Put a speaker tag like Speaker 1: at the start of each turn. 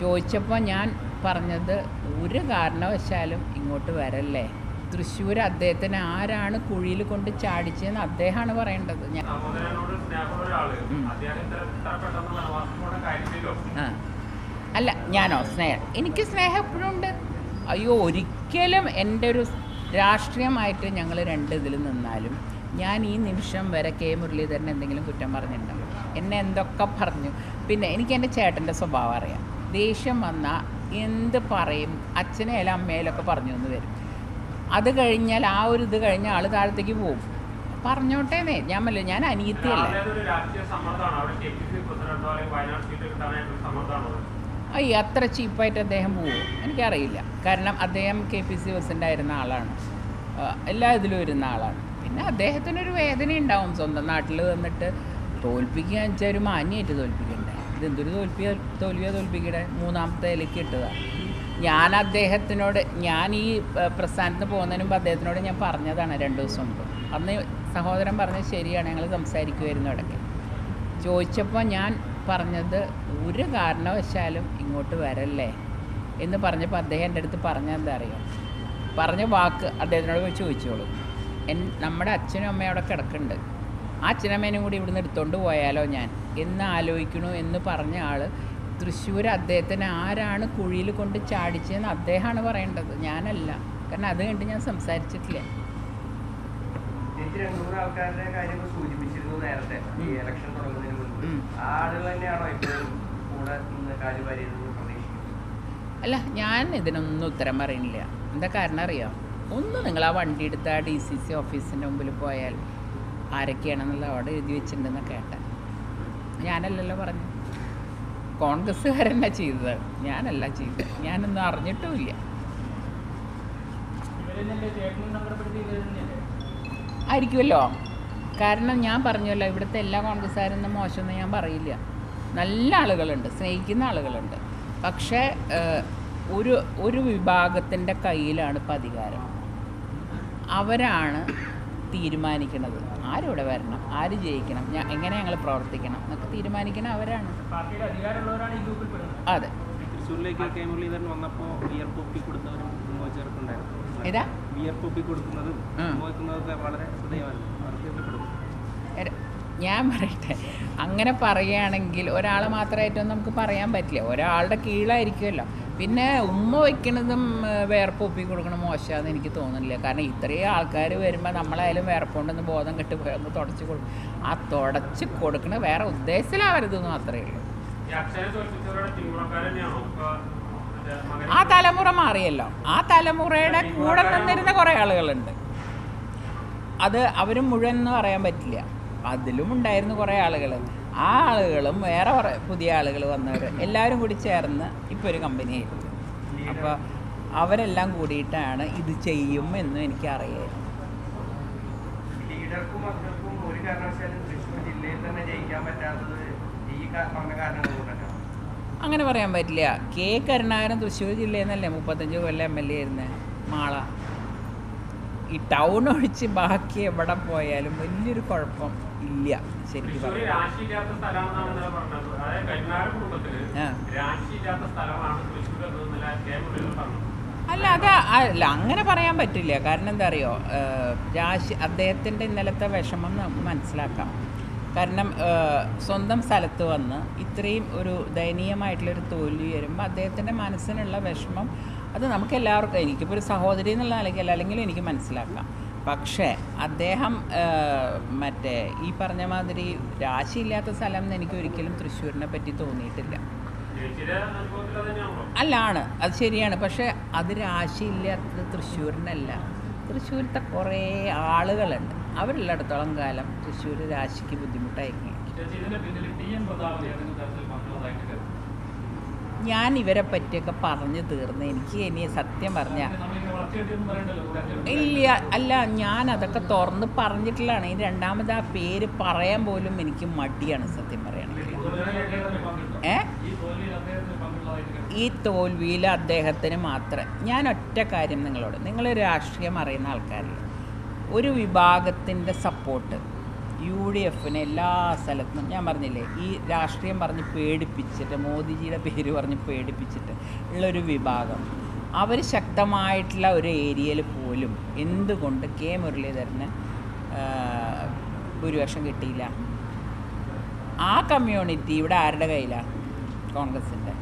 Speaker 1: ചോദിച്ചപ്പോൾ ഞാൻ പറഞ്ഞത് ഒരു കാരണവശാലും ഇങ്ങോട്ട് വരല്ലേ? തൃശ്ശൂർ അദ്ദേഹത്തിന് ആരാണ് കുഴിയിൽ കൊണ്ട് ചാടിച്ചതെന്ന് അദ്ദേഹമാണ് പറയേണ്ടത്. ഞാൻ അല്ല ഞാനോ? സ്നേഹം. എനിക്ക് സ്നേഹം എപ്പോഴും ഉണ്ട്. അയ്യോ ഒരിക്കലും എന്റെ ഒരു രാഷ്ട്രീയമായിട്ട് ഞങ്ങൾ രണ്ട് ഇതിൽ നിന്നാലും ഞാൻ ഈ നിമിഷം വരെ കെ. മുരളീധരൻ എന്തെങ്കിലും കുറ്റം പറഞ്ഞിട്ടുണ്ടാവും എന്നെ എന്തൊക്കെ പറഞ്ഞു? പിന്നെ എനിക്ക് എന്റെ ചേട്ടന്റെ സ്വഭാവം അറിയാം. ദേഷ്യം വന്നാൽ എന്ത് പറയും? അച്ഛനേലും അമ്മയിലൊക്കെ പറഞ്ഞു എന്ന് വരും. അത് കഴിഞ്ഞാൽ ആ ഒരു ഇത് കഴിഞ്ഞ ആൾ താഴത്തേക്ക് പോകും. പറഞ്ഞോട്ടേന്നേ. ഞാൻ മല്ല ഞാൻ അനിയത്തിയല്ലേ. അയ്യ അത്ര ചീപ്പായിട്ട് അദ്ദേഹം പോവും. എനിക്കറിയില്ല. കാരണം അദ്ദേഹം കെ പി സി പ്രസിഡന്റ് ആയിരുന്ന ആളാണ് എല്ലാ ഇതിലും ഇരുന്ന ആളാണ്. പിന്നെ അദ്ദേഹത്തിനൊരു വേദന ഉണ്ടാവും സ്വന്തം നാട്ടിൽ വന്നിട്ട്. തോൽപ്പിക്കുക വെച്ചാൽ ഒരു മാന്യമായിട്ട് തോൽപ്പിക്കണ്ടേ? ഇതെന്തൊരു തോൽപ്പിയ തോൽവിയോ തോൽപ്പിക്കട്ടെ മൂന്നാമത്തെ ഇലയ്ക്ക് ഇട്ടതാണ് ഞാൻ അദ്ദേഹത്തിനോട് ഞാൻ ഈ പ്രസ്ഥാനത്ത് പോകുന്നതിന് മുമ്പ് അദ്ദേഹത്തിനോട് ഞാൻ പറഞ്ഞതാണ് രണ്ട് ദിവസം മുമ്പ്. അന്ന് സഹോദരൻ പറഞ്ഞത് ശരിയാണ് ഞങ്ങൾ സംസാരിക്കുമായിരുന്നു ഇടയ്ക്ക്. ചോദിച്ചപ്പോൾ ഞാൻ പറഞ്ഞത് ഒരു കാരണവശാലും ഇങ്ങോട്ട് വരല്ലേ എന്ന് പറഞ്ഞപ്പോൾ അദ്ദേഹം എന്റെ അടുത്ത് പറഞ്ഞെന്താ അറിയോ? പറഞ്ഞ വാക്ക് അദ്ദേഹത്തിനോട് ചോദിച്ചോളൂ. എൻ നമ്മുടെ അച്ഛനും അമ്മയും അവിടെ കിടക്കുന്നുണ്ട്. ആ അച്ഛനമ്മേനും കൂടി ഇവിടുന്ന് എടുത്തോണ്ട് പോയാലോ ഞാൻ? എന്ന് ആലോചിക്കണു എന്ന് പറഞ്ഞ ആൾ തൃശ്ശൂർ അദ്ദേഹത്തിന് ആരാണ് കുഴിയിൽ കൊണ്ട് ചാടിച്ചതെന്ന് അദ്ദേഹമാണ് പറയേണ്ടത്. ഞാനല്ല. കാരണം അത് കണ്ട് ഞാൻ സംസാരിച്ചിട്ടില്ല. അല്ല ഞാൻ ഇതിനൊന്നും ഉത്തരം പറയുന്നില്ല എന്താ കാരണം അറിയാം? ഒന്ന് നിങ്ങൾ ആ വണ്ടി എടുത്ത് ആ ഡി സി സി ഓഫീസിന്റെ മുമ്പിൽ പോയാൽ ആരൊക്കെയാണെന്നുള്ള അവിടെ എഴുതി വെച്ചിട്ടുണ്ടെന്ന് കേട്ടെ. ഞാനല്ലല്ലോ പറഞ്ഞു. കോൺഗ്രസ്സുകാരല്ല ചെയ്തത്. ഞാനല്ല ചെയ്തത്. ഞാനൊന്നും അറിഞ്ഞിട്ടുമില്ല. ആയിരിക്കുമല്ലോ. കാരണം ഞാൻ പറഞ്ഞല്ലോ ഇവിടുത്തെ എല്ലാ കോൺഗ്രസ്സുകാരൊന്നും മോശമെന്ന് ഞാൻ പറയില്ല. നല്ല ആളുകളുണ്ട് സ്നേഹിക്കുന്ന ആളുകളുണ്ട്. പക്ഷേ ഒരു ഒരു വിഭാഗത്തിന്റെ കയ്യിലാണ് ഇപ്പം അധികാരം. അവരാണ് തീരുമാനിക്കുന്നത്. ആരിവിടെ വരണം? ആര് ജയിക്കണം? ഞാൻ എങ്ങനെ ഞങ്ങൾ പ്രവർത്തിക്കണം? എന്നൊക്കെ തീരുമാനിക്കണം അവരാണ്.
Speaker 2: പാർട്ടിയുടെ അധികാരമുള്ളവരാണ് ഈ ഗ്രൂപ്പിൽ
Speaker 1: അതെ. ഞാൻ പറയട്ടെ. അങ്ങനെ പറയുകയാണെങ്കിൽ ഒരാളെ മാത്രമായിട്ടൊന്നും നമുക്ക് പറയാൻ പറ്റില്ല. ഒരാളുടെ കീഴിലായിരിക്കുമല്ലോ. പിന്നെ ഉമ്മ വയ്ക്കണതും വേർപ്പ് ഒപ്പി കൊടുക്കണം മോശമാണെന്ന് എനിക്ക് തോന്നുന്നില്ല. കാരണം ഇത്രയും ആൾക്കാർ വരുമ്പോൾ നമ്മളായാലും വേർപ്പുണ്ടെന്ന് ബോധം കെട്ട് പോയൊന്ന് തുടച്ച് കൊടുക്കും ആ തുടച്ച് കൊടുക്കണ വേറെ ഉദ്ദേശത്തിലാവരുതെന്ന് മാത്രമേ ഉള്ളൂ. ആ തലമുറ മാറിയല്ലോ. ആ തലമുറയുടെ കൂടെ നിന്നിരുന്ന കുറേ ആളുകളുണ്ട്. അത് അവരും മുഴുവൻ എന്ന് പറയാൻ പറ്റില്ല. അതിലും ഉണ്ടായിരുന്നു കുറേ ആളുകൾ ആ ആളുകളും വേറെ കുറെ പുതിയ ആളുകൾ വന്നവർ എല്ലാവരും കൂടി ചേർന്ന് ഇപ്പോൾ ഒരു കമ്പനി ആയിരുന്നു. അപ്പോൾ അവരെല്ലാം കൂടിയിട്ടാണ് ഇത് ചെയ്യും എന്നും എനിക്കറിയായിരുന്നു
Speaker 3: ലീഡർക്കും മക്കൾക്കും ഒരു കാരണവശാലും തൃശ്ശൂർ ജില്ലയിൽ തന്നെ ജയിക്കാൻ പറ്റാത്തത് ഈ കാ- പറഞ്ഞ
Speaker 1: അങ്ങനെ പറയാൻ പറ്റില്ല. കെ കരുണാകരൻ തൃശ്ശൂർ ജില്ലയിൽ നിന്നല്ലേ മുപ്പത്തഞ്ച് കൊല്ലം എം എൽ എ ആയിരുന്നേ? മാള. ഈ ടൗൺ ഒഴിച്ച് ബാക്കി എവിടെ പോയാലും വലിയൊരു കുഴപ്പം ഇല്ല ശരിക്കും അല്ല അത് അല്ല അങ്ങനെ പറയാൻ പറ്റില്ല. കാരണം എന്താ അറിയോ? രാശി അദ്ദേഹത്തിന്റെ ഇന്നലത്തെ വിഷമം നമുക്ക് മനസ്സിലാക്കാം. കാരണം സ്വന്തം സ്ഥലത്ത് വന്ന് ഇത്രയും ഒരു ദയനീയമായിട്ടുള്ളൊരു തോൽവി വരുമ്പോൾ അദ്ദേഹത്തിന്റെ മനസ്സിനുള്ള വിഷമം അത് നമുക്ക് എല്ലാവർക്കും എനിക്കിപ്പോൾ ഒരു സഹോദരി എന്നുള്ള നിലയ്ക്ക് അല്ലെങ്കിൽ എനിക്ക് മനസ്സിലാക്കാം. പക്ഷേ അദ്ദേഹം മറ്റേ ഈ പറഞ്ഞ മാതിരി രാശിയില്ലാത്ത സ്ഥലം എന്ന് എനിക്ക് ഒരിക്കലും തൃശ്ശൂരിനെ പറ്റി തോന്നിയിട്ടില്ല.
Speaker 2: അല്ലാണ് അത്
Speaker 1: ശരിയാണ്. പക്ഷേ അത് രാശിയില്ലാത്തത് തൃശ്ശൂരിനല്ല. തൃശ്ശൂരത്തെ കുറേ ആളുകളുണ്ട്. അവരുള്ളിടത്തോളം കാലം തൃശ്ശൂർ രാശിക്ക് ബുദ്ധിമുട്ടായിരിക്കും. ഞാൻ ഇവരെ പറ്റിയൊക്കെ പറഞ്ഞു തീർന്ന്. എനിക്ക് ഇനി സത്യം പറഞ്ഞ ഇല്ല അല്ല ഞാൻ അതൊക്കെ തുറന്ന് പറഞ്ഞിട്ടുള്ളതാണ്. ഈ രണ്ടാമത് ആ പേര് പറയാൻ പോലും എനിക്ക് മടിയാണ് സത്യം പറയുകയാണെങ്കിൽ ഏ?
Speaker 2: ഈ തോൽവിയിൽ അദ്ദേഹത്തിന്
Speaker 1: മാത്രം. ഞാൻ ഒറ്റ കാര്യം നിങ്ങളോട് നിങ്ങൾ രാഷ്ട്രീയം അറിയുന്ന ആൾക്കാരിൽ ഒരു വിഭാഗത്തിന്റെ സപ്പോർട്ട് യു ഡി എഫിനെ എല്ലാ സ്ഥലത്തും ഞാൻ പറഞ്ഞില്ലേ ഈ രാഷ്ട്രീയം പറഞ്ഞ് പേടിപ്പിച്ചിട്ട് മോദിജിയുടെ പേര് പറഞ്ഞ് പേടിപ്പിച്ചിട്ട് ഉള്ളൊരു വിഭാഗം. അവർ ശക്തമായിട്ടുള്ള ഒരു ഏരിയയിൽ പോലും എന്തുകൊണ്ട് കെ മുരളീധരന് ഭൂരിപക്ഷം കിട്ടിയില്ല? ആ കമ്മ്യൂണിറ്റി ഇവിടെ ആരുടെ കയ്യിലാണ് കോൺഗ്രസിന്റെ.